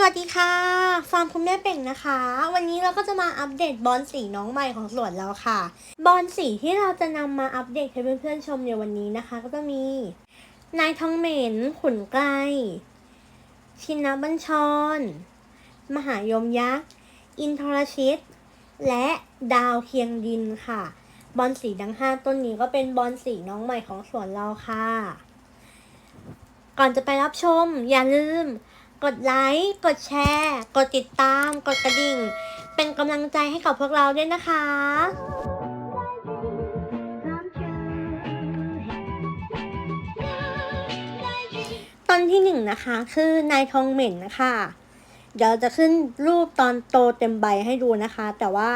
สวัสดีค่ะฟาร์มคุณแม่เป่งนะคะ วันนี้เราก็จะมาอัปเดตบอลสีน้องใหม่ของสวนเราค่ะ บอลสีที่เราจะนำมาอัปเดตให้เพื่อนๆชมในวันนี้นะคะ ก็จะมีนายทองเหม็นขุนไกลชินบัญชร มหายมยักษ์ อินทรชิต และดาวเคียงดินค่ะ บอลสีดังห้าต้นนี้ก็เป็นบอลสีน้องใหม่ของสวนเราค่ะ ก่อนจะไปรับชมอย่าลืม กดไลค์ กดแชร์ กดติดตาม กดกระดิ่ง เป็นกำลังใจให้กับพวกเราด้วยนะคะตอนที่หนึ่งนะคะ คือนายทองเหม็นนะคะ เดี๋ยวจะขึ้นรูปตอนโตเต็มใบให้ดูนะคะ แต่ว่า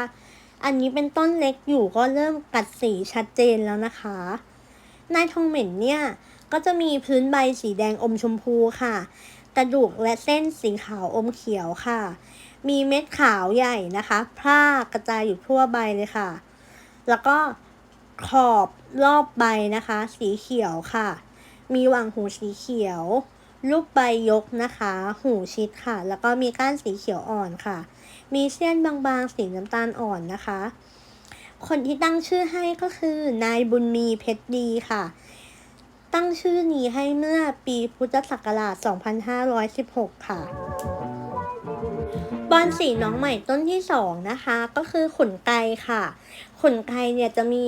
อันนี้เป็นต้นเล็กอยู่ก็เริ่มกัดสีชัดเจนแล้วนะคะ นายทองเหม็นเนี่ย ก็จะมีพื้นใบสีแดงอมชมพูค่ะ กระดูกและเส้นสีขาวอมเขียวค่ะ มีเม็ดขาวใหญ่นะคะพรากกระจายอยู่ทั่วใบเลยค่ะ แล้วก็ขอบรอบใบนะคะ สีเขียวค่ะ มีหว่างหูสีเขียว รูปใบยกนะคะ หูชิดค่ะ แล้วก็มีก้านสีเขียวอ่อนค่ะ มีเส้นบางๆสีน้ำตาลอ่อนนะคะ คนที่ตั้งชื่อให้ก็คือนายบุญมีเพชรดีค่ะ ตั้งชื่อนี้ให้เมื่อปีพุทธศักราช 2516 ค่ะ บอลสีน้องใหม่ต้นที่สองนะคะ ก็คือขุนไกรค่ะขุนไกรเนี่ยจะมี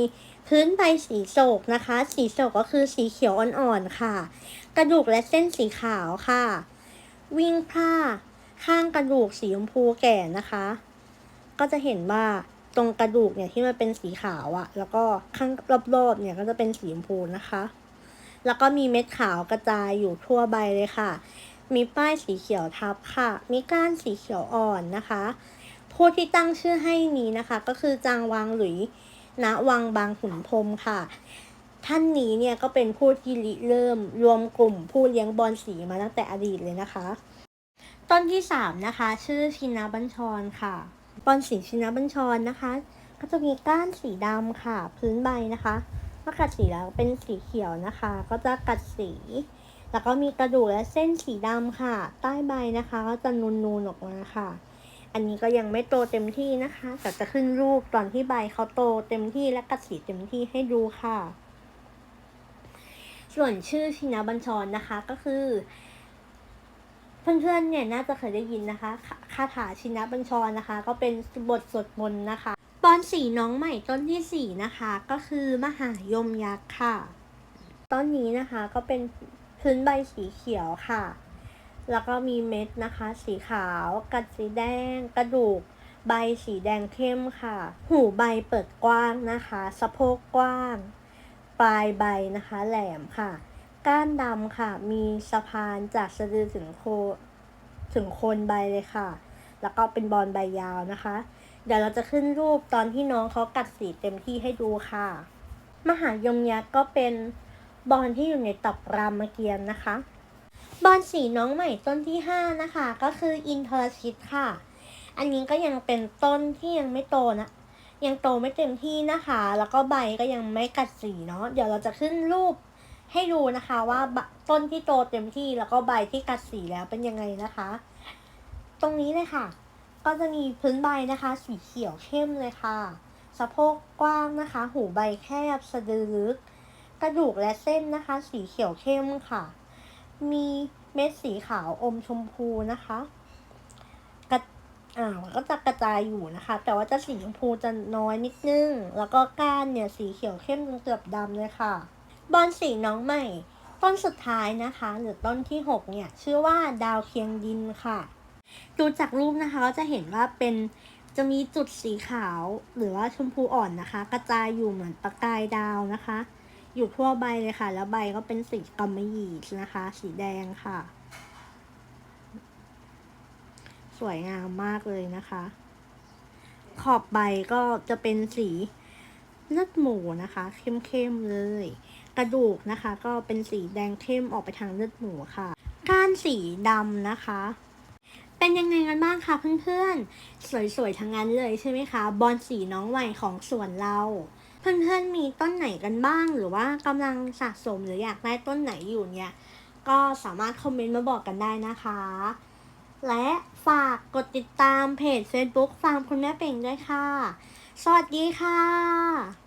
พื้นใบสีโศกนะคะ สีโศกก็คือสีเขียวอ่อนๆค่ะ กระดูกและเส้นสีขาวค่ะ วิ่งผ้าข้างกระดูกสีชมพูแก่นะคะ ก็จะเห็นว่าตรงกระดูกเนี่ยที่มันเป็นสีขาวอะแล้วก็ข้างรอบๆเนี่ยก็จะเป็นสีชมพูนะคะ แล้วก็มีเม็ดขาวกระจายอยู่ทั่วใบเลยค่ะ มีป้ายสีเขียวทับค่ะ มีก้านสีเขียวอ่อนนะคะ ผู้ที่ตั้งชื่อให้นี้นะคะ ก็คือจางวังหลุยณวังบางขุนพรมค่ะ ท่านนี้เนี่ยก็เป็นผู้ที่ริเริ่มรวมกลุ่มผู้เลี้ยงบอลสีมาตั้งแต่อดีตเลยนะคะ ต้นที่สามนะคะ ชื่อชินาบัญชรค่ะบอลสีชินาบัญชรนะคะ ก็จะมีก้านสีดำค่ะ พื้นใบนะคะ กัดสีแล้วเป็นสีเขียวนะคะ ก็จะกัดสี แล้วก็มีกระดูกและเส้นสีดำค่ะ ใต้ใบนะคะก็จะนูนๆออกมาค่ะ อันนี้ก็ยังไม่โตเต็มที่นะคะแต่จะขึ้นรูปตอนที่ใบเขาโตเต็มที่และกัดสีเต็มที่ให้ดูค่ะ ส่วนชื่อชินาบัญชรนะคะก็คือเพื่อนๆเนี่ยน่าจะเคยได้ยินนะคะคาคาถาชินะบัญชรนะคะ ก็เป็นบทสวดมนต์นะคะ บอนสีน้องใหม่ต้นที่สี่นะคะ ก็คือมหายมยักษ์ค่ะ ต้นนี้นะคะก็เป็นพื้นใบสีเขียวค่ะ แล้วก็มีเม็ดนะคะ สีขาวกัดสีแดง กระดูก ใบสีแดงเข้มค่ะ หูใบเปิดกว้างนะคะ สะโพกกว้าง ปลายใบนะคะแหลมค่ะ ก้านดำค่ะ มีสะพานจากสะดือถึงโคถึงโคนใบเลยค่ะ แล้วก็เป็นบอลใบยาวนะคะ เดี๋ยวเราจะขึ้นรูปตอนที่น้องเขากัดสีเต็มที่ให้ดูค่ะ มหายมยักษ์ก็เป็นบอลที่อยู่ในตับรามเกียรติ์นะคะ บอลสีน้องใหม่ต้นที่ห้านะคะ ก็คืออินเทอร์ชิตค่ะ อันนี้ก็ยังเป็นต้นที่ยังไม่โตนะ ยังโตไม่เต็มที่นะคะ แล้วก็ใบก็ยังไม่กัดสีเนาะ เดี๋ยวเราจะขึ้นรูปให้ดูนะคะว่าต้นที่โตเต็มที่แล้วก็ใบที่กัดสีแล้วเป็นยังไงนะคะ ตรงนี้เลยค่ะ ก็จะมีพื้นใบนะคะสีเขียวเข้มเลยค่ะ สะโพกกว้างนะคะ หูใบแคบสะดือลึก กระดูกและเส้นนะคะ สีเขียวเข้มค่ะ มีเม็ดสีขาวอมชมพูนะคะกระอ่าก็จะกระจายอยู่นะคะ แต่ว่าจะสีชมพูจะน้อยนิดนึง แล้วก็ก้านเนี่ยสีเขียวเข้มจนเกือบดำเลยค่ะ บอลสีน้องใหม่ ต้นสุดท้ายนะคะ หรือต้นที่หกเนี่ย ชื่อว่าดาวเคียงดินค่ะ ดูจากรูปนะคะก็จะเห็นว่าเป็นจะมีจุดสีขาวหรือว่าชมพูอ่อนนะคะ กระจายอยู่เหมือนประกายดาวนะคะ อยู่ทั่วใบเลยค่ะ แล้วใบก็เป็นสีกำมะหยี่นะคะ สีแดงค่ะ สวยงามมากเลยนะคะ ขอบใบก็จะเป็นสีเลือดหมูนะคะ เข้มๆเลย กระดูกนะคะ ก็เป็นสีแดงเข้มออกไปทางเลือดหมูค่ะ ก้านสีดำนะคะ เป็นยังไงกันบ้างคะเพื่อนๆ สวยๆทั้งนั้นเลยใช่ไหมคะ บอลสีน้องใหม่ของสวนเรา เพื่อนๆ มีต้นไหนกันบ้าง หรือว่ากำลังสะสมหรืออยากได้ต้นไหนอยู่เนี่ย ก็สามารถคอมเมนต์มาบอกกันได้นะคะ และฝากกดติดตามเพจ Facebook ฟาร์มคุณแม่เป่งด้วยค่ะ สวัสดีค่ะ